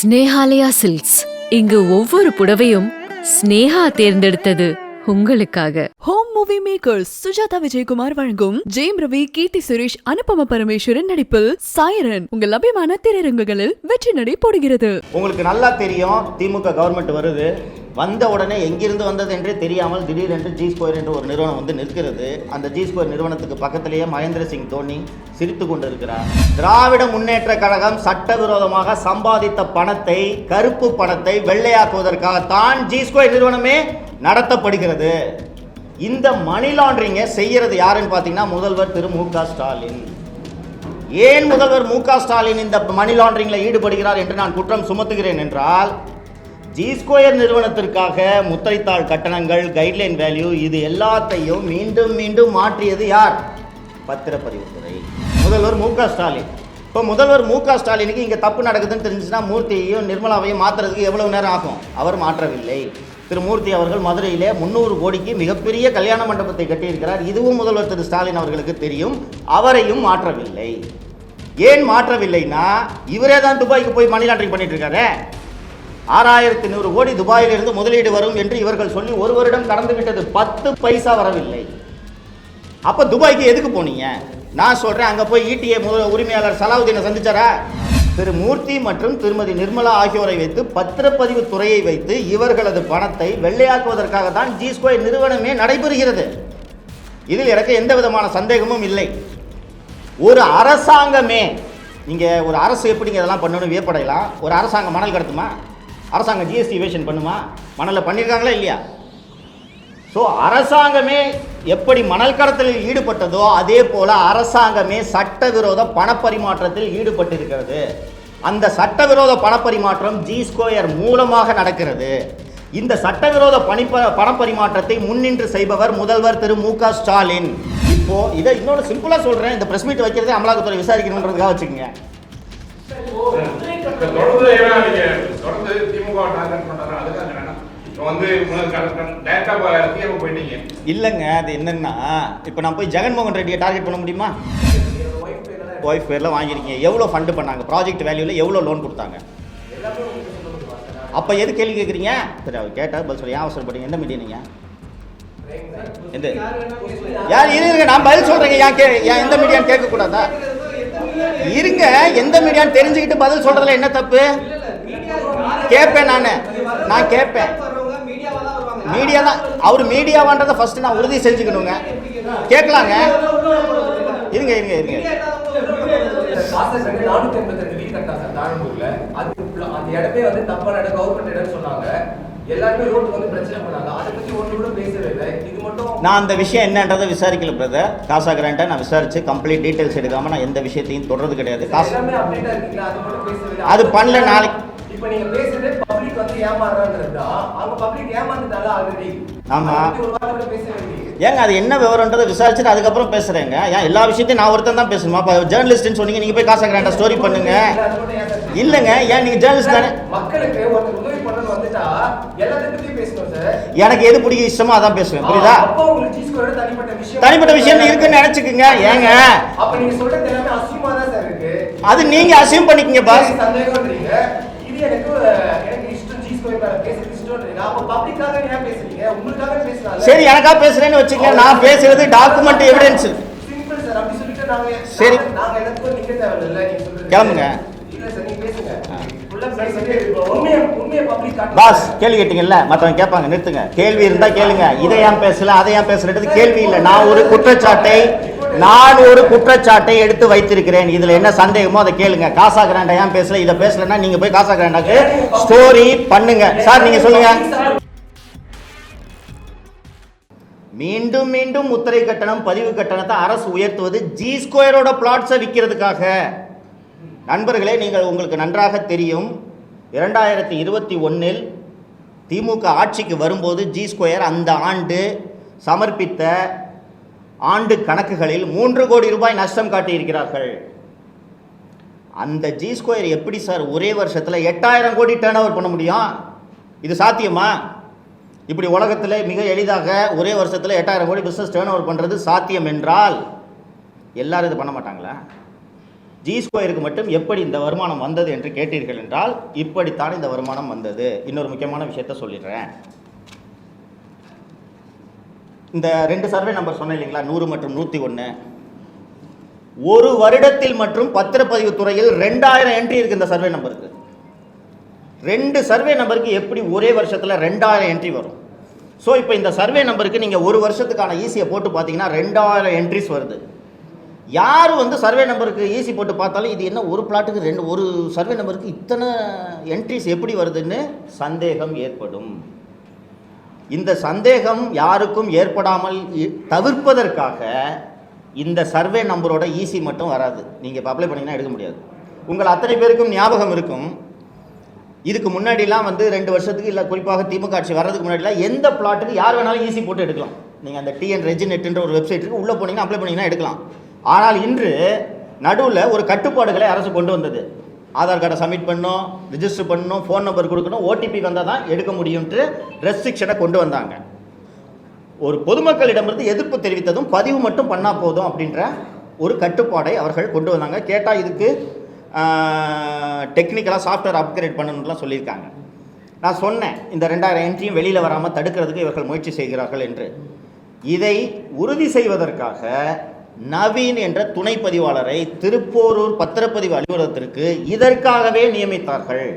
Snehalaya silks. இங்கு ஒவ்வொரு புடவையும் ஸ்னேஹா தேர்ந்தெடுத்தது உங்களுக்காக. Home movie makers Sujatha Vijayakumar வழங்கும் ஜெயம் ரவி கீர்த்தி சுரேஷ் அனுபம பரமேஸ்வரன் நடிப்பில் சாயரன். உங்கள் அபிமான திரையரங்குகளில் வெற்றி நடை போடுகிறது. உங்களுக்கு நல்லா தெரியும் திமுக கவர்மெண்ட் வருது. வந்த உடனே எங்கிருந்து வந்தது என்றே தெரியாமல் திடீரென்று ஜி ஸ்கொயர் என்று ஒரு நிறுவனம் வந்து நிற்கிறது. அந்த ஜி ஸ்கொயர் நிறுவனத்துக்கு பக்கத்திலேயே மகேந்திர சிங் தோனி சிரித்து கொண்டிருக்கிறார். திராவிட முன்னேற்ற கழகம் சட்டவிரோதமாக சம்பாதித்த பணத்தை கருப்பு பணத்தை வெள்ளையாக்குவதற்காகத்தான் ஜி ஸ்கொயர் நிறுவனமே நடத்தப்படுகிறது. இந்த மணி லாண்டரிங்கை செய்கிறது யாருன்னு பார்த்தீங்கன்னா முதல்வர் திரு மு க ஸ்டாலின். ஏன் முதல்வர் மு க ஸ்டாலின் இந்த மணி லாண்டரிங்கில் ஈடுபடுகிறார் என்று நான் குற்றம் சுமத்துகிறேன் என்றால் ஜி ஸ்கொயர் நிறுவனத்திற்காக முத்திரைத்தாள் கட்டணங்கள் கைட்லைன் வேல்யூ இது எல்லாத்தையும் மீண்டும் மீண்டும் மாற்றியது யார்? பத்திரப்பதிவுத்துறை முதல்வர் மு க ஸ்டாலின். இப்போ முதல்வர் மு க ஸ்டாலினுக்கு இங்கே தப்பு நடக்குதுன்னு தெரிஞ்சுன்னா மூர்த்தியையும் நிர்மலாவையும் மாற்றுறதுக்கு எவ்வளவு நேரம் ஆகும்? அவர் மாற்றவில்லை. திரு மூர்த்தி அவர்கள் மதுரையிலே முந்நூறு கோடிக்கு மிகப்பெரிய கல்யாண மண்டபத்தை கட்டியிருக்கிறார். இதுவும் முதல்வர் திரு ஸ்டாலின் அவர்களுக்கு தெரியும். அவரையும் மாற்றவில்லை. ஏன் மாற்றவில்லைன்னா இவரே தான் துபாய்க்கு போய் மணி லாண்டரிங் பண்ணிட்டு இருக்காரு? ஆறாயிரத்தி நூறு கோடி துபாயிலிருந்து முதலீடு வரும் என்று இவர்கள் சொல்லி ஒரு வருடம் கடந்து விட்டது பத்து பைசா வரவில்லை. அப்ப துபாய்க்கு எதுக்கு போனீங்க? நான் சொல்றேன் அங்க போய் ஈட்டிஏ முதல் உரிமையாளர் சலாவுதீனை சந்திச்சாரா? திரு மூர்த்தி மற்றும் திருமதி நிர்மலா ஆகியோரை வைத்து பத்திரப்பதிவு துறையை வைத்து இவர்களது பணத்தை வெள்ளையாக்குவதற்காக தான் ஜி ஸ்கொயர் நிறுவனமே நடைபெறுகிறது. இதில் எனக்கு எந்த விதமான சந்தேகமும் இல்லை. ஒரு அரசாங்கமே நீங்க ஒரு அரசு எப்படிங்க இதெல்லாம் பண்ணணும் வியப்படையலாம்? ஒரு அரசாங்கம் மணல் கடத்துமா? அரசாங்கம் ஜிஎஸ்டி வேஷன் பண்ணுமா? மணலில் பண்ணியிருக்காங்களா இல்லையா? ஸோ அரசாங்கமே எப்படி மணல் கடத்தலில் ஈடுபட்டதோ அதே போல் அரசாங்கமே சட்டவிரோத பணப்பரிமாற்றத்தில் ஈடுபட்டிருக்கிறது. அந்த சட்டவிரோத பணப்பரிமாற்றம் ஜி ஸ்கொயர் மூலமாக நடக்கிறது. இந்த சட்டவிரோத பணிப்ப பணப்பரிமாற்றத்தை முன்னின்று செய்பவர் முதல்வர் திரு மு க ஸ்டாலின். இப்போ இதை இன்னொரு சிம்பிளாக சொல்கிறேன் இந்த ப்ரெஸ் மீட் வைக்கிறதே அமலாக்கத்துறை விசாரிக்கணுன்றதுக்காக வச்சுக்கோங்க. திமுக டார்கெட் பண்றாரு அதுக்காக வேணாம். இல்லைங்க அது என்னன்னா இப்போ நான் போய் ஜெகன்மோகன் ரெட்டியை டார்கெட் பண்ண முடியுமா? ஒய்ஃப் பேரில் வாங்கியிருக்கீங்க. எவ்வளோ ஃபண்டு பண்ணாங்க? ப்ராஜெக்ட் வேல்யூவில் எவ்வளோ லோன் கொடுத்தாங்க? அப்போ எது கேள்வி கேட்குறீங்க சரி அவர் கேட்டால் பதில் சொல்லி ஏன் அவசரப்படுறீங்க? எந்த மீடியா நீங்கள் எந்த? யார் இருங்க நான் பதில் சொல்கிறேங்க ஏன் கே ஏன் எந்த மீடியான்னு கேட்கக்கூடாதா? இருங்க எந்த மீடியான்னு தெரிஞ்சுக்கிட்டு பதில் சொல்கிறதுல என்ன தப்பு? கேட்பேன் நான். நான் கேட்பேன் மீடியா தான் அவர் மீடியாவான்றதை ஃபர்ஸ்ட் நான் உறுதி செஞ்சுக்கணுங்க. கேட்கலாங்க. இருங்க இருங்க இருங்க. நான் அந்த விஷயம் என்னன்றதை விசாரிக்கல பிரதர் காசா கிராண்டை நான் விசாரிச்சு கம்ப்ளீட் டீட்டெயில்ஸ் எடுக்காம நான் எந்த விஷயத்தையும் தொடர்றது கிடையாது. காசு அது பண்ணல நாளைக்கு இப்ப நீங்க பேசுறது பப்ளிக் வந்து ஏமாறுறாங்கிறது தான் அவங்க பப்ளிக் ஏமாந்துட்டால ஆல்ரெடி ஆமா. இல்லையே. ஏங்க அது என்ன விவரன்றதை விசாரிச்சுட்டு அதுக்கப்புறம் பேசுறேங்க. ஏன் எல்லா விஷயத்தையும் நான் ஒருத்தன் தான் பேசணுமா? இப்போ ஜேர்னலிஸ்ட்னு சொன்னீங்க நீங்க போய் காசா கிராண்டா ஸ்டோரி பண்ணுங்க. இல்லைங்க ஏன் நீங்க ஜேர்னலிஸ்ட் தானே? மக்களுக்கு ஒருத்தர் உதவி பண்ணணும் வந்துட்டா எல்லாத்தையும் பத்தி பேசணும் சார். எனக்கு எது பிடிக்க இஷ்டமோ அதான் பேசுவேன் புரியுதா? தனிப்பட்ட விஷயம். இருக்குன்னு நினைச்சுக்குங்க ஏங்க. அப்ப நீங்க சொல்றது எல்லாமே அசியமா தான் சார் இருக்கு. அது நீங்க அசியூம் பண்ணிக்கங்க பாஸ் எனக்கு சந்தேகம்ன்றீங்க இது எனக்கு அஹ், எனக்கு இஷ்டம் ஜி ஸ்கொயர் மேல பேசுறது இஷ்டம்ன்றீங்க அப்ப பப்ளிக்காக ஏன் பேசுறீங்க உங்களுக்காக பேசுறாங்க சரி எனக்கா பேசுறேன்னு வச்சுக்கங்க. நான் பேசுறது டாக்குமெண்ட் எவிடன்ஸ் சார். கிளம்புங்க. பாஸ் கேள்வி கேட்டீங்கல்ல? மற்றவங்க கேட்பாங்க நிறுத்துங்க. கேள்வி இருந்தா கேளுங்க. இதை ஏன் பேசல அதை ஏன் பேசுறது கேள்வி இல்லை. நான் ஒரு குற்றச்சாட்டை நான் ஒரு குற்றச்சாட்டை எடுத்து வைத்திருக்கிறேன். இதுல என்ன சந்தேகமோ அதை கேளுங்க. காசா கிராண்டா ஏன் பேசல? இதை பேசலன்னா நீங்க போய் காசா கிராண்டாக்கு ஸ்டோரி பண்ணுங்க. சார் நீங்க சொல்லுங்க. மீண்டும் மீண்டும் முத்திரை கட்டணம் பதிவு கட்டணத்தை அரசு உயர்த்துவது ஜி ஸ்கொயரோட பிளாட்ஸை விற்கிறதுக்காக நண்பர்களே நீங்கள் உங்களுக்கு நன்றாக தெரியும். இரண்டாயிரத்தி இருபத்தி ஒன்றில் திமுக ஆட்சிக்கு வரும்போது ஜி ஸ்கொயர் அந்த ஆண்டு சமர்ப்பித்த ஆண்டு கணக்குகளில் மூன்று கோடி ரூபாய் நஷ்டம் காட்டியிருக்கிறார்கள். அந்த ஜி ஸ்கொயர் எப்படி சார் ஒரே வருஷத்தில் எட்டாயிரம் கோடி டேர்ன் ஓவர் பண்ண முடியும்? இது சாத்தியமா? இப்படி உலகத்தில் மிக எளிதாக ஒரே வருஷத்தில் எட்டாயிரம் கோடி பிஸ்னஸ் டேர்ன் ஓவர் பண்ணுறது சாத்தியம் என்றால் எல்லாரும் இது பண்ண மாட்டாங்களா? ஜி ஸ்கொயருக்கு மட்டும் எப்படி இந்த வருமானம் வந்தது என்று கேட்டீர்கள் என்றால் இப்படித்தான் இந்த வருமானம் வந்தது. இன்னொரு முக்கியமான விஷயத்த சொல்லிடுறேன். இந்த ரெண்டு சர்வே நம்பர் சொன்னேன் இல்லைங்களா? நூறு மற்றும் நூற்றி ஒன்று ஒரு வருடத்தில் மற்றும் பத்திரப்பதிவு துறையில் ரெண்டாயிரம் என்ட்ரி இருக்கு இந்த சர்வே நம்பருக்கு ரெண்டு சர்வே நம்பருக்கு எப்படி ஒரே வருஷத்தில் ரெண்டாயிரம் என்ட்ரி வரும்? ஸோ இப்போ இந்த சர்வே நம்பருக்கு நீங்கள் ஒரு வருஷத்துக்கான ஈஸியை போட்டு பார்த்தீங்கன்னா ரெண்டாயிரம் என்ட்ரிஸ் வருது. யார் வந்து சர்வே நம்பருக்கு ஈஸி போட்டு பார்த்தாலும் இது என்ன ஒரு பிளாட்டுக்கு ரெண்டு ஒரு சர்வே நம்பருக்கு இத்தனை என்ட்ரிஸ் எப்படி வருதுன்னு சந்தேகம் ஏற்படும். இந்த சந்தேகம் யாருக்கும் ஏற்படாமல் தவிர்ப்பதற்காக இந்த சர்வே நம்பரோட ஈஸி மட்டும் வராது. நீங்கள் இப்போ அப்ளை பண்ணிங்கன்னா எடுக்க முடியாது. உங்கள் அத்தனை பேருக்கும் ஞாபகம் இருக்கும். இதுக்கு முன்னாடிலாம் வந்து ரெண்டு வருஷத்துக்கு இல்லை குறிப்பாக திமுக ஆட்சி வர்றதுக்கு முன்னாடிலாம் எந்த பிளாட்டுக்கு யார் வேணாலும் ஈஸி போட்டு எடுக்கலாம். நீங்கள் அந்த டிஎன் ரெஜினெட்டுன்ற ஒரு வெப்சைட் இருக்கு உள்ளே போனீங்கன்னா அப்ளை பண்ணிங்கன்னா எடுக்கலாம். ஆனால் இன்று நடுவில் ஒரு கட்டுப்பாடுகளை அரசு கொண்டு வந்தது. ஆதார் கார்டை சப்மிட் பண்ணணும் ரிஜிஸ்டர் பண்ணணும் ஃபோன் நம்பர் கொடுக்கணும் ஓடிபி வந்தால் தான் எடுக்க முடியும்ட்டு ரெஸ்ட்ரிக்ஷனை கொண்டு வந்தாங்க. ஒரு பொதுமக்களிடமிருந்து எதிர்ப்பு தெரிவித்ததும் பதிவு மட்டும் பண்ணால் போதும் அப்படின்ற ஒரு கட்டுப்பாடை அவர்கள் கொண்டு வந்தாங்க. கேட்டால் இதுக்கு டெக்னிக்கலாக சாஃப்ட்வேர் அப்கிரேட் பண்ணணும்லாம் சொல்லியிருக்காங்க. நான் சொன்னேன் இந்த ரெண்டாயிரம் என்ட்ரியும் வெளியில் வராமல் தடுக்கிறதுக்கு இவர்கள் முயற்சி செய்கிறார்கள் என்று. இதை உறுதி செய்வதற்காக நவீன் என்ற துணை பதிவாளரை திருப்போரூர் பத்திரப்பதிவு அலுவலகத்திற்கு இதற்காகவே நியமித்தார்கள்.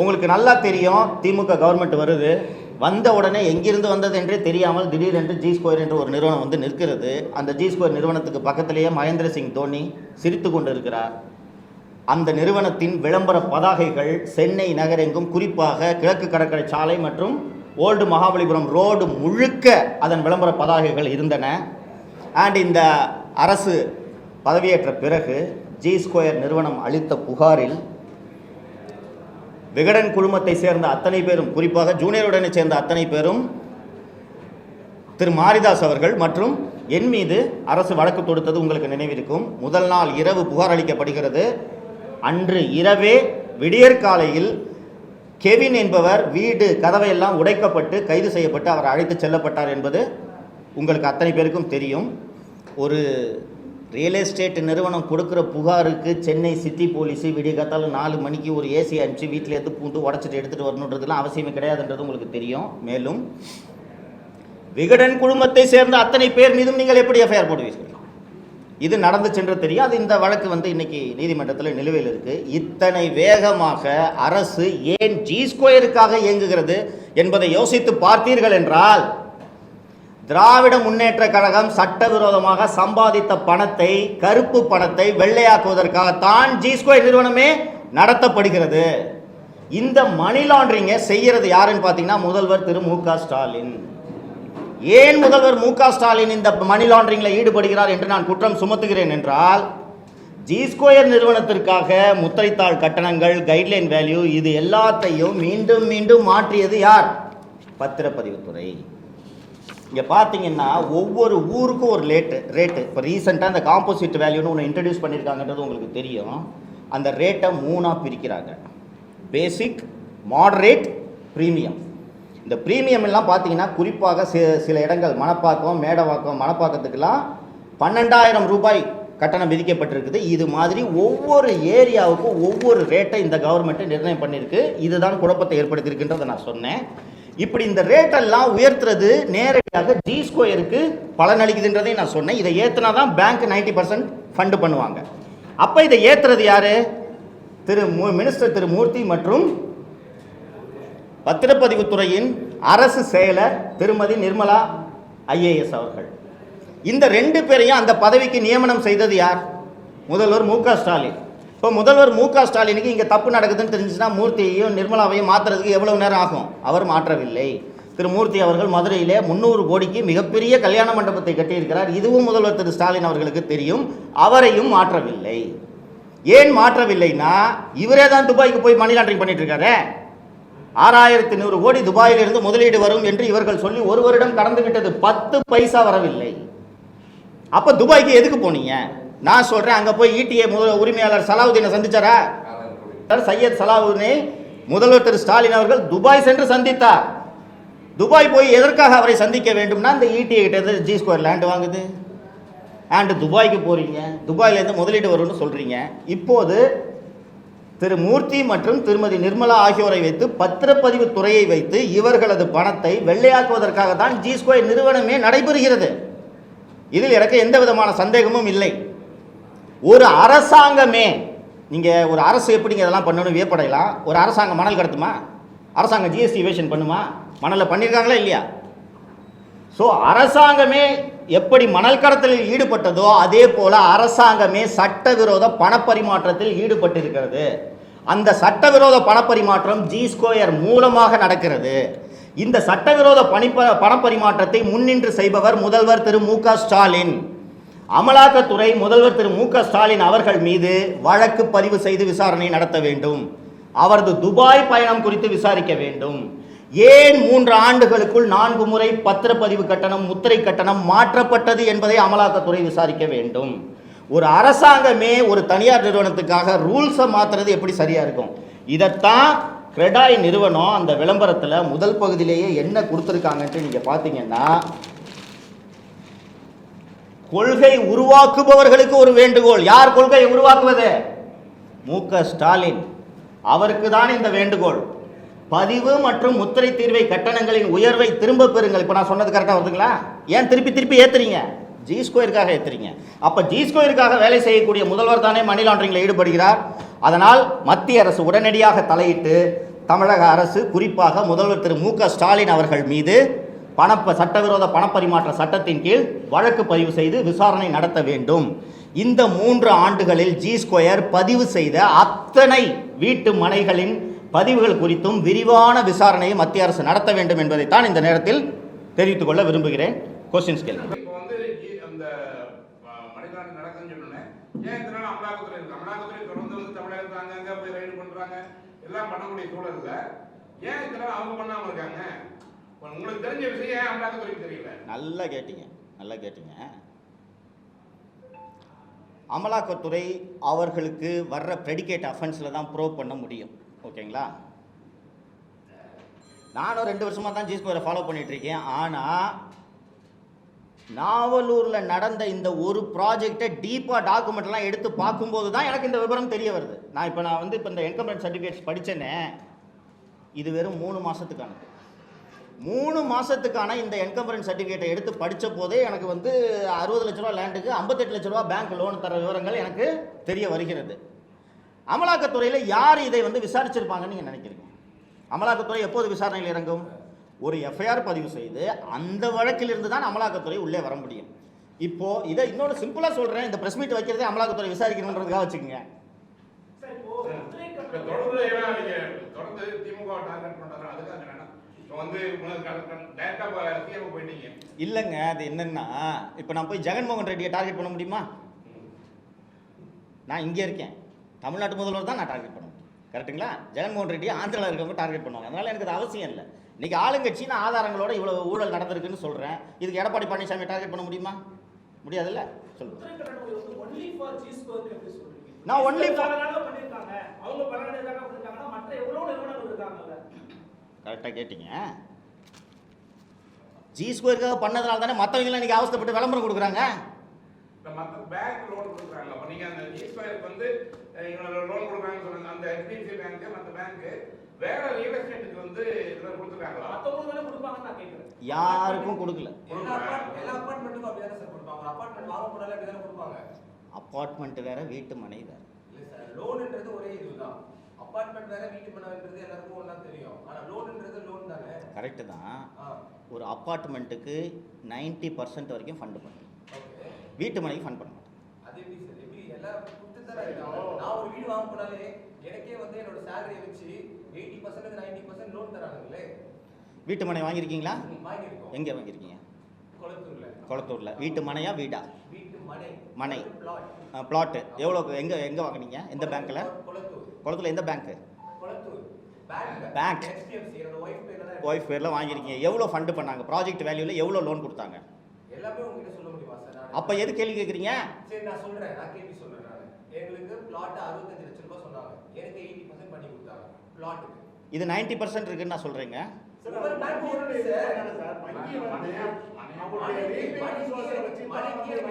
உங்களுக்கு நல்லா தெரியும் திமுக கவர்மெண்ட் வருது. வந்த உடனே எங்கிருந்து வந்தது என்றே தெரியாமல் திடீரென்று ஜி ஸ்கொயர் என்ற ஒரு நிறுவனம் வந்து நிற்கிறது. அந்த ஜி ஸ்கொயர் நிறுவனத்துக்கு பக்கத்திலேயே மகேந்திர சிங் தோனி சிரித்து கொண்டிருக்கிறார். அந்த நிறுவனத்தின் விளம்பர பதாகைகள் சென்னை நகரெங்கும் குறிப்பாக கிழக்கு கடற்கரை சாலை மற்றும் ஓல்டு மகாபலிபுரம் ரோடு முழுக்க அதன் விளம்பர பதாகைகள் இருந்தன. அண்ட் இந்த அரசு பதவியேற்ற பிறகு ஜி ஸ்கொயர் நிறுவனம் அளித்த புகாரில் விகடன் குழுமத்தை சேர்ந்த அத்தனை பேரும் குறிப்பாக ஜூனியருடனை சேர்ந்த அத்தனை பேரும் திரு மாரிதாஸ் அவர்கள் மற்றும் என் மீது அரசு வழக்கு தொடுத்தது உங்களுக்கு நினைவிருக்கும். முதல் நாள் இரவு புகார் அளிக்கப்படுகிறது. அன்று இரவே விடியற்காலையில் கெவின் என்பவர் வீடு கதவையெல்லாம் உடைக்கப்பட்டு கைது செய்யப்பட்டு அவர் அழைத்து செல்லப்பட்டார் என்பது உங்களுக்கு அத்தனை பேருக்கும் தெரியும். ஒரு ரியல் எஸ்டேட் நிறுவனம் கொடுக்குற புகாருக்கு சென்னை சிட்டி போலீஸு விடியகாத்தால் நாலு மணிக்கு ஒரு ஏசி அனுப்பிச்சு வீட்டில் எடுத்து பூந்து உடச்சிட்டு எடுத்துகிட்டு வரணுன்றதுலாம் அவசியமே கிடையாதுன்றது உங்களுக்கு தெரியும். மேலும் விகடன் குழுமத்தை சேர்ந்த அத்தனை பேர் மீதும் நீங்கள் எப்படி எஃப்ஐஆர் போடுவீர்கள்? இது நடந்து சென்று தெரியும். அது இந்த வழக்கு வந்து இன்னைக்கு நீதிமன்றத்தில் நிலுவையில் இருக்கு. இத்தனை வேகமாக அரசு ஏன் ஜி ஸ்கொயருக்காக இயங்குகிறது என்பதை யோசித்து பார்த்தீர்கள் என்றால் திராவிட முன்னேற்ற கழகம் சட்டவிரோதமாக சம்பாதித்த பணத்தை கருப்பு பணத்தை வெள்ளையாக்குவதற்காகத்தான் ஜி ஸ்கொயர் நிறுவனமே நடத்தப்படுகிறது. இந்த மணி லாண்ட்ரிங்கை செய்யறது யாருன்னு பார்த்தீங்கன்னா முதல்வர் திரு மு ஸ்டாலின். ஏன் முதல்வர் மு ஸ்டாலின் இந்த மணி லாண்டரிங்கில் ஈடுபடுகிறார் என்று நான் குற்றம் சுமத்துகிறேன் என்றால் ஜி ஸ்கொயர் நிறுவனத்திற்காக முத்திரைத்தாள் கட்டணங்கள் கைட்லைன் வேல்யூ இது எல்லாத்தையும் மீண்டும் மீண்டும் மாற்றியது யார்? பத்திரப்பதிவுத்துறை. இங்கே பார்த்தீங்கன்னா ஒவ்வொரு ஊருக்கும் ஒரு லேட்டு ரேட்டு இப்போ ரீசெண்டாக அந்த காம்போசிட் வேல்யூன்னு ஒன்று இன்ட்ரடியூஸ் பண்ணியிருக்காங்கன்றது உங்களுக்கு தெரியும். அந்த ரேட்டை மூணாக பிரிக்கிறாங்க. பேசிக் மாடரேட் ப்ரீமியம் இந்த ப்ரீமியம் எல்லாம் பார்த்தீங்கன்னா குறிப்பாக சி சில இடங்கள் மணப்பாக்கம் மேடவாக்கம் மணப்பாக்கத்துக்கெல்லாம் பன்னெண்டாயிரம் ரூபாய் கட்டணம் விதிக்கப்பட்டிருக்குது. இது மாதிரி ஒவ்வொரு ஏரியாவுக்கும் ஒவ்வொரு ரேட்டை இந்த கவர்மெண்ட்டு நிர்ணயம் பண்ணியிருக்கு இதுதான் குழப்பத்தை ஏற்படுத்தியிருக்குன்றதை நான் சொன்னேன். இப்படி இந்த ரேட்டெல்லாம் உயர்த்துறது நேரடியாக ஜி ஸ்கொயருக்கு பலனளிக்குதுன்றதை நான் சொன்னேன். இதை ஏற்றினா தான் பேங்க் நைன்டி பர்சன்ட் ஃபண்டு பண்ணுவாங்க. அப்போ இதை ஏற்றுறது யாரு? திரு மு- மினிஸ்டர் திரு மூர்த்தி மற்றும் பத்திரப்பதிவுத்துறையின் அரசு செயலர் திருமதி நிர்மலா ஐஏஎஸ் அவர்கள். இந்த ரெண்டு பேரையும் அந்த பதவிக்கு நியமனம் செய்தது யார்? முதல்வர் மு ஸ்டாலின். இப்போ முதல்வர் மு க ஸ்டாலினுக்கு இங்கே தப்பு நடக்குதுன்னு தெரிஞ்சுச்சுன்னா மூர்த்தியையும் நிர்மலாவையும் மாற்றுறதுக்கு எவ்வளவு நேரம் ஆகும்? அவர் மாற்றவில்லை. திரு மூர்த்தி அவர்கள் மதுரையிலே முந்நூறு கோடிக்கு மிகப்பெரிய கல்யாண மண்டபத்தை கட்டியிருக்கிறார். இதுவும் முதல்வர் திரு ஸ்டாலின் அவர்களுக்கு தெரியும். அவரையும் மாற்றவில்லை. ஏன் மாற்றவில்லைன்னா இவரே தான் துபாய்க்கு போய் மணி லாண்டரிங் பண்ணிட்டு இருக்காரு ஆறாயிரத்தி நூறு கோடி துபாயிலிருந்து முதலீடு வரும் என்று இவர்கள் சொல்லி ஒரு வருடம் கடந்து விட்டது பத்து பைசா வரவில்லை. அப்ப துபாய்க்கு எதுக்கு போனீங்க? நான் சொல்றேன் அங்க போய் ஈட்டிஏ முதல் உரிமையாளர் சலாவுதீனை சந்திச்சாரா? சையத் சலாவுதீனை முதல்வர் திரு ஸ்டாலின் அவர்கள் துபாய் சென்று சந்தித்தார். துபாய் போய் எதற்காக அவரை சந்திக்க வேண்டும்னா இந்த ஈட்டிஏ கிட்ட இருந்து ஜி ஸ்கொயர் லேண்ட் வாங்குது. அண்ட் துபாய்க்கு போகிறீங்க துபாயிலேருந்து முதலீடு வரும்னு சொல்கிறீங்க இப்போது திரு மூர்த்தி மற்றும் திருமதி நிர்மலா ஆகியோரை வைத்து பத்திரப்பதிவு துறையை வைத்து இவர்களது பணத்தை வெள்ளையாக்குவதற்காக தான் ஜி ஸ்கொயர் நிறுவனமே நடைபெறுகிறது. இதில் எனக்கு எந்த விதமான சந்தேகமும் இல்லை. ஒரு அரசாங்கமே நீங்கள் ஒரு அரசு எப்படிங்க இதெல்லாம் பண்ணணும் வியப்படையலாம்? ஒரு அரசாங்கம் மணல் கடத்துமா? அரசாங்கம் ஜிஎஸ்டி இவேஷன் பண்ணுமா? மணலில் பண்ணியிருக்காங்களா இல்லையா? ஸோ அரசாங்கமே எப்படி மணல் கடத்தலில் ஈடுபட்டதோ அதே போல் அரசாங்கமே சட்டவிரோத பணப்பரிமாற்றத்தில் ஈடுபட்டிருக்கிறது. அந்த சட்டவிரோத பணப்பரிமாற்றம் ஜி ஸ்கொயர் மூலமாக நடக்கிறது. இந்த சட்டவிரோத பணிப்ப பணப்பரிமாற்றத்தை முன்னின்று செய்பவர் முதல்வர் திரு மு க ஸ்டாலின். அமலாக்கத்துறை முதல்வர் திரு மு க ஸ்டாலின் அவர்கள் மீது வழக்கு பதிவு செய்து விசாரணை நடத்த வேண்டும். அவரது துபாய் பயணம் குறித்து விசாரிக்க வேண்டும். ஏன் மூன்று ஆண்டுகளுக்குள் நான்கு முறை பத்திரப்பதிவு கட்டணம் முத்திரை கட்டணம் மாற்றப்பட்டது என்பதை அமலாக்கத்துறை விசாரிக்க வேண்டும். ஒரு அரசாங்கமே ஒரு தனியார் நிறுவனத்துக்காக ரூல்ஸை மாற்றுறது எப்படி சரியா இருக்கும்? இதைத்தான் கிரெடாய் நிறுவனம் அந்த விளம்பரத்தில் முதல் பகுதியிலேயே என்ன கொடுத்துருக்காங்கன்ட்டு நீங்கள் பார்த்தீங்கன்னா கொள்கை உருவாக்குபவர்களுக்கு ஒரு வேண்டுகோள். யார் கொள்கையை உருவாக்குவது? மு. ஸ்டாலின். அவருக்கு தான் இந்த வேண்டுகோள். பதிவு மற்றும் முத்திரை தீர்வை கட்டணங்களின் உயர்வை திரும்ப பெறுங்கள். இப்போ நான் சொன்னது கரெக்டாக வருதுங்களா? ஏன் திருப்பி திருப்பி ஏத்துறீங்க? ஜி ஸ்கொயருக்காக ஏத்துறீங்க. அப்போ ஜி ஸ்கொயருக்காக வேலை செய்யக்கூடிய முதல்வர் தானே மணி லாண்டரிங்கில் ஈடுபடுகிறார். அதனால் மத்திய அரசு உடனடியாக தலையிட்டு தமிழக அரசு குறிப்பாக முதல்வர் திரு மு. ஸ்டாலின் அவர்கள் மீது பணப்ப சட்டவிரோத பணப்பரிமாற்ற சட்டத்தின் கீழ் வழக்கு பதிவு செய்து விசாரணை நடத்த வேண்டும். இந்த மூன்று ஆண்டுகளில் ஜி ஸ்கொயர் பதிவு செய்த அத்தனை வீட்டு மனைகளின் பதிவுகள் குறித்தும் விரிவான விசாரணையை மத்திய அரசு நடத்த வேண்டும் என்பதைத்தான் இந்த நேரத்தில் தெரிவித்துக் கொள்ள விரும்புகிறேன். கொஸ்டின்ஸ் கேள்வி எல்லாம் பண்ணக்கூடிய சூழல்ல ஏன் இதெல்லாம் அவங்க பண்ணாம இருக்காங்க? உங்களுக்கு தெரிஞ்ச விஷயம் அமலாக்கத்துறைக்கு தெரியல? நல்லா கேட்டீங்க நல்லா கேட்டீங்க. அமலாக்கத்துறை அவர்களுக்கு வர்ற ப்ரெடிகேட் அஃபென்ஸில் தான் ப்ரூவ் பண்ண முடியும். ஓகேங்களா நானும் ரெண்டு வருஷமாக தான் ஜி ஸ்கொயரை ஃபாலோ பண்ணிகிட்ருக்கேன் ஆனால் நாவலூரில் நடந்த இந்த ஒரு ப்ராஜெக்டை டீப்பாக டாக்குமெண்ட்லாம் எடுத்து பார்க்கும்போது தான் எனக்கு இந்த விவரம் தெரிய வருது. நான் இப்போ நான் வந்து இப்போ இந்த என்கம்ப்ளன்ட் சர்டிஃபிகேட்ஸ் படித்தேனே இது வெறும் மூணு மாதத்துக்கானது மூணு மாதத்துக்கான இந்த என்கம்பரன்ஸ் சர்டிஃபிகேட்டை எடுத்து படித்த போதே எனக்கு வந்து அறுபது லட்ச ரூபா லேண்டுக்கு ஐம்பத்தெட்டு லட்ச ரூபா பேங்க் லோன் தர விவரங்கள் எனக்கு தெரிய வருகிறது. அமலாக்கத்துறையில் யார் இதை வந்து விசாரிச்சிருப்பாங்கன்னு நீங்கள் நினைக்கிறீங்க? அமலாக்கத்துறை எப்போது விசாரணையில் இறங்கும்? ஒரு எஃப்ஐஆர் பதிவு செய்து அந்த வழக்கிலிருந்து தான் அமலாக்கத்துறை உள்ளே வர முடியும். இப்போ இதை இன்னொரு சிம்பிளாக சொல்கிறேன் இந்த ப்ரெஸ் மீட் வைக்கிறதே அமலாக்கத்துறை விசாரிக்கணுன்றதுக்காக வச்சுக்கோங்க இப்ப தொடர்ந்து ஏன்னா நீங்க தொடர்ந்து திமுக டார்கெட் பண்றாரு அதுக்காக என்னன்னா இப்போ வந்து உங்களுக்கு டேரக்டா சிஎம் போயிட்டீங்க இல்லைங்க அது என்னன்னா இப்போ நான் போய் ஜெகன்மோகன் ரெட்டியை டார்கெட் பண்ண முடியுமா? நான் இங்கே இருக்கேன். தமிழ்நாட்டு முதல்வர் தான் நான் டார்கெட் பண்ண முடியும் கரெக்ட்டுங்களா ஜெகன்மோகன் ரெட்டி ஆந்திராவில் இருக்கவங்க டார்கெட் பண்ணுவாங்க. அதனால எனக்கு அது அவசியம் இல்லை. இன்னைக்கு ஆளுங்கட்சி நான் ஆதாரங்களோட இவ்வளோ ஊழல் நடந்திருக்குன்னு சொல்கிறேன் இதுக்கு எடப்பாடி பழனிசாமி டார்கெட் பண்ண முடியுமா? முடியாதுல்ல? சொல்லுங்க. நான் only for- கரெக்டாக கேட்டீங்க. ஜி ஸ்கொயருக்காக பண்ணதுனால தானே மற்றவங்களாம் இன்னைக்கு அவஸ்தைப்பட்டு விளம்பரம் கொடுக்குறாங்க? மற்ற பேங்க் லோன் கொடுக்குறாங்க. அப்போ நீங்க அந்த ஈஸ்வருக்கு வந்து அஹ், இவங்க லோன் கொடுக்குறாங்கன்னு சொன்னாங்க அந்த ஹெச்டிஎஃப்சி பேங்க் மற்ற பேங்க் வேற ரியல் எஸ்டேட்டுக்கு வந்து இதில் கொடுத்துருக்காங்களா? யாருக்கும் கொடுக்கல. எல்லா அப்பார்ட்மெண்ட்டுக்கும் அப்படிதானே சார் கொடுப்பாங்க. அப்பார்ட்மெண்ட் வாங்க போனாலே கொடுப்பாங்க. அப்பார்ட்மெண்ட் வேற வீட்டு மனை வேற. இல்ல சார் லோன்ன்றது ஒரே இதுதான். அப்பார்ட்மெண்ட் வேற வீட்டு மனைன்றது எல்லாருக்கும் ஒண்ணா தெரியும். ஆனா லோன்ன்றது லோன் தானே? கரெக்டு தான். ஒரு அப்பார்ட்மெண்ட்டுக்கு 90% பர்சன்ட் வரைக்கும் ஃபண்ட் பண்ணுறோம் ஓகே. வீட்டு மனைக்கு ஃபண்ட் பண்ண மாட்டோம். அது எப்படி சார்? எப்படி எல்லாம் கொடுத்து தானே இருக்காங்க? நான் ஒரு வீடு வாங்க போனாலே எனக்கே வந்து என்னோட சேலரியை வச்சு eighty percent ninety percent loan தரானுங்களே. வீட்டு மனை வாங்கியிருக்கீங்களா? வாங்கியிருக்கோம். எங்கே வாங்கியிருக்கீங்க? குளத்தூர்ல. வீட்டு மனையா வீடா? மனை. மனை. பிளாட் பிளாட்டு எவ்வளோ எங்கே எங்கே வாங்குனீங்க? எந்த பேங்க்கில் குளத்தூர் எந்த பேங்க்கு குளத்தூர். பேங்க் ஒய்ஃப் பேர்ல வாங்கியிருக்கீங்க. எவ்வளோ ஃபண்டு பண்ணாங்க? ப்ராஜெக்ட் வேல்யூவில் எவ்வளோ லோன் கொடுத்தாங்க? அப்போ எது கேள்வி கேட்குறீங்க சரி நான் சொல்றேன். நான் கேள்வி சொல்றேன் நான். எங்களுக்கு பிளாட் அறுபத்தஞ்சு லட்சம் ரூபாய் சொன்னாங்க. எனக்கு எயிட்டி பர்சன்ட் பண்ணி கொடுத்தாங்க. பிளாட்டுக்கு இது 90% பர்சன்ட் இருக்குன்னு நான் சொல்கிறேங்க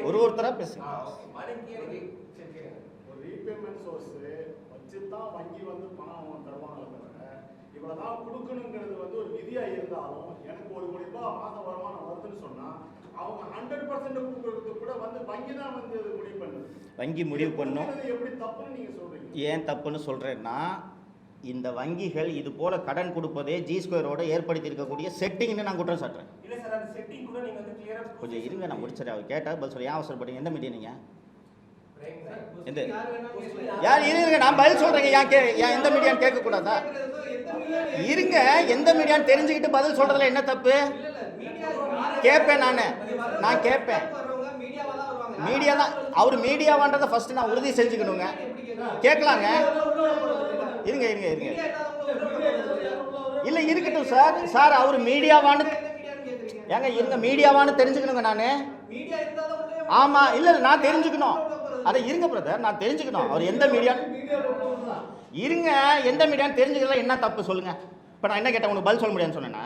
ஒரு ஒருத்தராக பேசுங்க. வச்சு தான் வங்கி வந்து பணம் தருவாங்களே தவிர இவ்வளவுதான் கொடுக்கணுங்கிறது வந்து ஒரு விதியா இருந்தாலும் எனக்கு ஒரு கோடி ரூபாய் மாச வருமானம் வருதுன்னு சொன்னா அவங்க ஹண்ட்ரட் பர்சன்ட் கொடுக்கறது கூட வந்து வங்கி தான் வந்து அது முடிவு பண்ணுது. வங்கி முடிவு பண்ணும். எப்படி தப்புன்னு நீங்க சொல்றீங்க? ஏன் தப்புன்னு சொல்கிறேன்னா இந்த வங்கிகள் இது போல கடன் கொடுப்பதே ஜி ஸ்கொயரோட ஏற்படுத்தி இருக்கக்கூடிய செட்டிங்னு நான் குற்றம் சாட்டுறேன். இல்ல சார் அந்த செட்டிங் கூட நீங்க வந்து கிளியரா கொஞ்சம் இருங்க நான் முடிச்சிடறேன். அவர் கேட்டால் பதில் சொல்லி. ஏன் அவசரப்படுங்க எந்த மீடியம் நீங்கள் எந்த யார் இருங்க நான் பதில் சொல்கிறேங்க ஏன் கே ஏன் எந்த மீடியான்னு கேட்கக்கூடாதா? இருங்க எந்த மீடியான்னு தெரிஞ்சுக்கிட்டு பதில் சொல்கிறதுல என்ன தப்பு? கேட்பேன் நான். நான் கேட்பேன். மீடியா தான். அவர் மீடியாவான்றதை ஃபர்ஸ்ட் நான் உறுதி செஞ்சுக்கணுங்க. கேட்கலாங்க. இருங்க இருங்க இருங்க. இல்லை இருக்கட்டும் சார். சார் அவர் மீடியாவான்னு ஏங்க இருங்க மீடியாவான்னு தெரிஞ்சுக்கணுங்க நான். ஆமாம் இல்லை நான் தெரிஞ்சுக்கணும். அதை இருங்க பிரதர் நான் தெரிஞ்சுக்கணும். அவர் எந்த மீடியா இருங்க. எந்த மீடியான்னு தெரிஞ்சுக்கிறதுல என்ன தப்பு சொல்லுங்க. இப்போ நான் என்ன கேட்டேன்? உனக்கு பதில் சொல்ல முடியாதுன்னு சொன்னேன்னா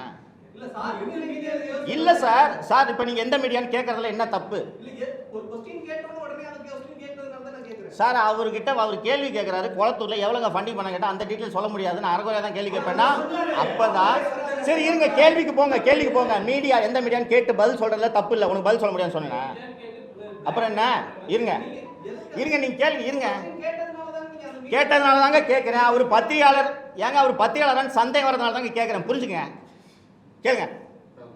இல்லை சார் சார் இப்போ நீங்கள் எந்த மீடியான்னு கேட்கறதுல என்ன தப்பு? சார் அவர்கிட்ட அவர் கேள்வி கேட்குறாரு. குளத்தூரில் எவ்வளோங்க ஃபண்டிங் பண்ண கேட்டால் அந்த டீட்டெயில் சொல்ல முடியாது நான் அரைக்குறையாக தான் கேள்வி கேட்பேன்னா அப்போ தான் சரி இருங்க. கேள்விக்கு போங்க கேள்விக்கு போங்க. மீடியா எந்த மீடியான்னு கேட்டு பதில் சொல்கிறதுல தப்பு இல்லை. உனக்கு பதில் சொல்ல முடியாதுன்னு சொன்னேன்? அப்புறம் என்ன? இருங்க. இருங்க நீங்கள் கேள்வி இருங்க. கேட்டதுனால தாங்க கேட்குறேன் அவர் பத்திரிகையாளர் ஏங்க அவர் பத்திரிகையாளர்னு சந்தேகம் வரதுனால தாங்க கேட்குறேன் புரிஞ்சுங்க கேளுங்க.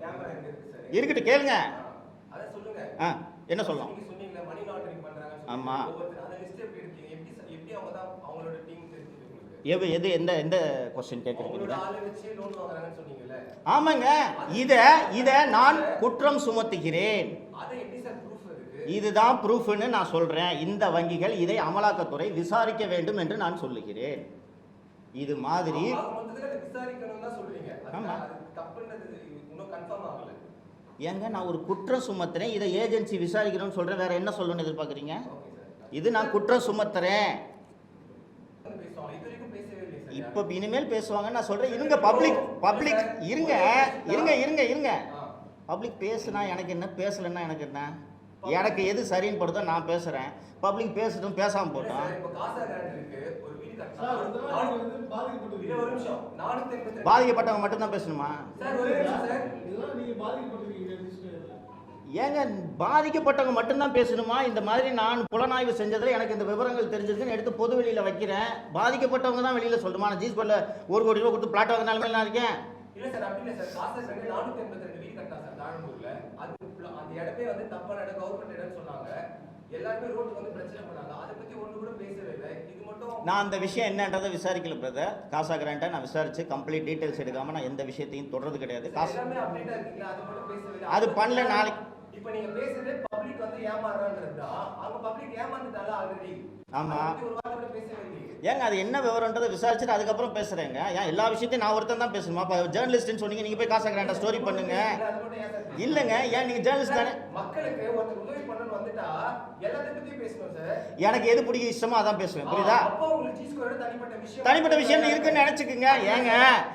கேமரா எங்க இருக்கு சார்? இருக்கட்டும் கேளுங்க. அத சொல்லுங்க. ஆ என்ன சொல்லலாம் நீங்க சொன்னீங்களே மணி லாண்டரிங் பண்றாங்கன்னு ஆமா. ஒவ்வொருத்தர் அந்த லிஸ்ட் எப்படி இருக்கீங்க? எப்படி ச- எப்படி அவங்க தான் அவங்களோட டீம் தெரிஞ்சது உங்களுக்கு? எது எது எந்த எந்த கொஸ்டின் கேட்குறீங்க ஆமாங்க. இதை இதை நான் குற்றம் சுமத்துகிறேன். இதுதான் ப்ரூஃப்னு நான் சொல்றேன். இந்த வங்கிகள் இதை அமலாக்கத்துறை விசாரிக்க வேண்டும் என்று நான் சொல்லுகிறேன். இது மாதிரி ஏங்க நான் ஒரு குற்றம் சுமத்துறேன். இதை ஏஜென்சி விசாரிக்கணும்னு சொல்றேன். வேற என்ன சொல்லணும்னு எதிர்பார்க்குறீங்க? இது நான் குற்றம் சுமத்துறேன். இப்போ இனிமேல் பேசுவாங்க நான் சொல்றேன். இருங்க பப்ளிக் பப்ளிக் இருங்க இருங்க இருங்க இருங்க. பப்ளிக் பேசுனா எனக்கு என்ன? பேசலைன்னா எனக்கு என்ன? எனக்கு எது சரின்னு படுதோ நான் பேசுறேன். பப்ளிக் பேசட்டும் பேசாம இல்ல போட்டோம் பாதிக்கப்பட்டவங்க மட்டும்தான் பேசணுமா? சார் ஒரு நிமிஷம் சார். இதெல்லாம் நீங்க பாதிக்கப்பட்டிருக்கீங்க list ல. ஏங்க பாதிக்கப்பட்டவங்க மட்டும்தான் பேசணுமா? இந்த மாதிரி நான் புலனாய்வு செஞ்சதுல எனக்கு இந்த விவரங்கள் தெரிஞ்சிருக்குன்னு எடுத்து பொது வெளியில வைக்கிறேன். பாதிக்கப்பட்டவங்க தான் வெளியில சொல்லணுமா நான் ஜீஸ்பல்ல ஒரு கோடி ரூபாய் கொடுத்து பிளாட் வாங்கினாலுமே நான் இருக்கேன் இல்ல சார் அப்படி இல்ல சார் காசா கிராண்ட் நானூத்தி எண்பத்தி ரெண்டு வீடு கட்டலாம் சார் தாழம்பூர்ல அது full- அந்த இடமே வந்து தப்பான இடம் கவர்மெண்ட் இடம்னு சொன்னாங்க. எல்லாருமே ரோட்டுக்கு வந்து பிரச்சனை பண்ணாங்க. அதை பத்தி ஒண்ணு கூட பேசவே இல்லை. இது மட்டும் நான் அந்த விஷயம் என்னன்றதை விசாரிக்கல பிரதர் காசா கிராண்டை நான் விசாரிச்சு கம்ப்ளீட் டீட்டெயில்ஸ் எடுக்காம நான் எந்த விஷயத்தையும் தொடர்றது கிடையாது. காசு அது பண்ணல நாளைக்கு இப்ப நீங்க பேசுறது பப்ளிக் வந்து ஏமாறுறான்றது தான் அவங்க பப்ளிக் ஏமாந்துட்டாங்க ஆல்ரெடி ஆமா. ஏங்க அது என்ன விவரன்றதை விசாரிச்சுட்டு அதுக்கப்புறம் பேசுறேங்க. ஏன் எல்லா விஷயத்தையும் நான் ஒருத்தன் தான் பேசணுமா? இப்போ ஜேர்னலிஸ்ட்னு சொன்னீங்க நீங்க போய் காசா கிராண்டா ஸ்டோரி பண்ணுங்க. இல்லைங்க ஏன் நீங்க ஜேர்னலிஸ்ட் தானே? மக்களுக்கு ஒருத்தர் உதவி பண்ணணும்னு வந்துட்டா எல்லாத்தையும் பேசணும் சார் எனக்கு எது பிடிக்க இஷ்டமோ அதான் பேசுவேன் புரியுதா? தனிப்பட்ட விஷயம் தனிப்பட்ட விஷயம் இருக்குன்னு நினைச்சுக்குங்க ஏங்க.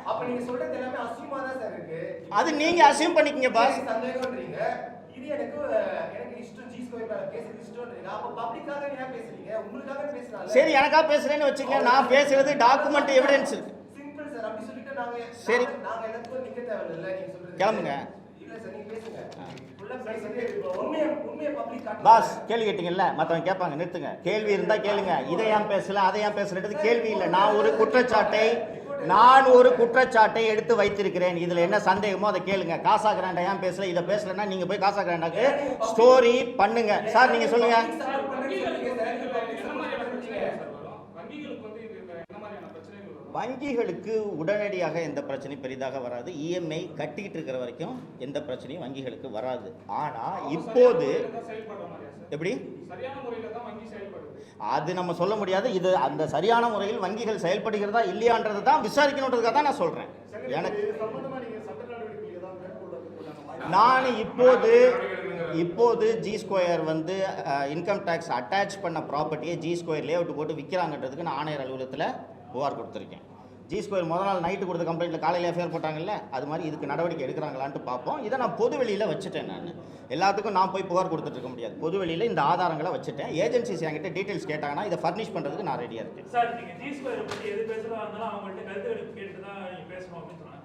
அப்ப நீங்க சொல்றது எல்லாமே அசியமா தான் சார் இருக்கு. அது நீங்க அசியூம் பண்ணிக்கங்க பாஸ் சந்தேகம்ன்றீங்க. இது எனக்கு எனக்கு இஷ்டம் ஜி ஸ்கொயர் பேசுறது இஷ்டம்ன்றீங்க அப்ப பப்ளிக்காக ஏன் பேசுறீங்க? உங்களுக்காக பேசுறாங்க சரி எனக்கா பேசுறேன்னு வச்சுக்கங்க. நான் பேசுறது டாக்குமெண்ட் எவிடன்ஸ் இருக்கு சிம்பிள் சார் அப்படி சொல்லிட்டு நாங்க சரி. நாங்க- எல்லாத்துக்கும் நிக்க தேவையில்ல நீங்க சொல்றது கிளம்புங்க. பாஸ் கேள்வி கேட்டீங்கல்ல? மற்றவங்க கேட்பாங்க நிறுத்துங்க. கேள்வி இருந்தா கேளுங்க. இதை ஏன் பேசல அதை ஏன் பேசுறது கேள்வி இல்லை. நான் ஒரு குற்றச்சாட்டை நான் ஒரு குற்றச்சாட்டை எடுத்து வைத்திருக்கிறேன். இதுல என்ன சந்தேகமோ அதை கேளுங்க. காசா கிராண்டா ஏன் பேசல? இதை பேசலன்னா நீங்க போய் காசா கிராண்டாக்கு ஸ்டோரி பண்ணுங்க. சார் நீங்க சொல்லுங்க. வங்கிகளுக்கு உடனடியாக எந்த பிரச்சனையும் பெரிதாக வராது. இஎம்ஐ கட்டிக்கிட்டு இருக்கிற வரைக்கும் எந்த பிரச்சனையும் வங்கிகளுக்கு வராது. ஆனால் இப்போது எப்படி? சரியான முறையில தான் வங்கி செயல்படுது. அது நம்ம சொல்ல முடியாது. இது அந்த சரியான முறையில் வங்கிகள் செயல்படுகிறதா இல்லையான்றது தான் விசாரிக்கணுன்றதுக்காக தான் நான் சொல்றேன். எனக்கு நான் இப்போது இப்போது ஜி ஸ்கொயர் வந்து இன்கம் டேக்ஸ் அட்டாச் பண்ண ப்ராப்பர்ட்டியை ஜி ஸ்கொயர் லேஅவுட் போட்டு விற்கிறாங்கன்றதுக்கு நான் ஆணையர் அலுவலகத்தில் புகார் கொடுத்துருக்கேன். ஜி ஸ்கொயர் முத நாள் நைட்டு கொடுத்த கம்ப்ளைண்ட்டில் காலையில் எஃப்ஐஆர் போட்டாங்கல்ல? அது மாதிரி இதுக்கு நடவடிக்கை எடுக்கிறாங்களான்ட்டு பார்ப்போம். இதை நான் பொது வெளியில் வச்சுட்டேன் நான். எல்லாத்துக்கும் நான் போய் புகார் கொடுத்துட்டு இருக்க முடியாது. பொது வெளியில் இந்த ஆதாரங்களை வச்சுட்டேன். ஏஜென்சிஸ் என்கிட்ட டீட்டெயில்ஸ் கேட்டாங்கன்னா இதை ஃபர்னிஷ் பண்ணுறதுக்கு நான் ரெடியாக இருக்கேன். சார் ஜி ஸ்கொயர் எது இருந்தாலும் அவங்கள்ட்ட கருத்து கேட்டு தான் பேசணும் அப்படின்னு சொன்னாங்க.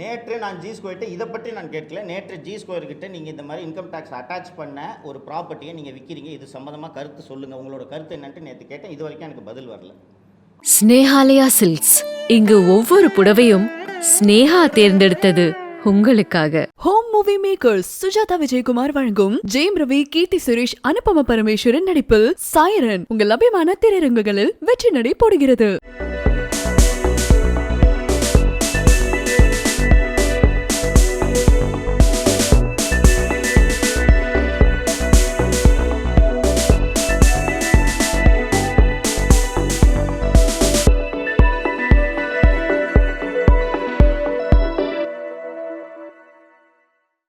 நேற்று நான் ஜி ஸ்கொயர்கிட்ட இதை பற்றி நான் கேட்கல. நேற்று ஜி ஸ்கொயர் கிட்ட நீங்கள் இந்த மாதிரி இன்கம் டேக்ஸ் அட்டாச் பண்ண ஒரு ப்ராப்பர்ட்டியை நீங்கள் விற்கிறீங்க இது சம்மந்தமாக கருத்து சொல்லுங்கள் உங்களோட கருத்து என்னன்ட்டு நேற்று கேட்டேன். இது வரைக்கும் எனக்கு பதில் வரல. ஸ்னேஹாலயா சில்க்ஸ். இங்கு ஒவ்வொரு புடவையும் ஸ்னேஹா தேர்ந்தெடுத்தது உங்களுக்காக. Home movie makers Sujatha Vijayakumar வழங்கும் ஜெயம் ரவி கீர்த்தி சுரேஷ் அனுபம பரமேஸ்வரன் நடிப்பில் சாயரன் உங்கள் அபிமான திரையரங்குகளில் வெற்றி நடை போடுகிறது.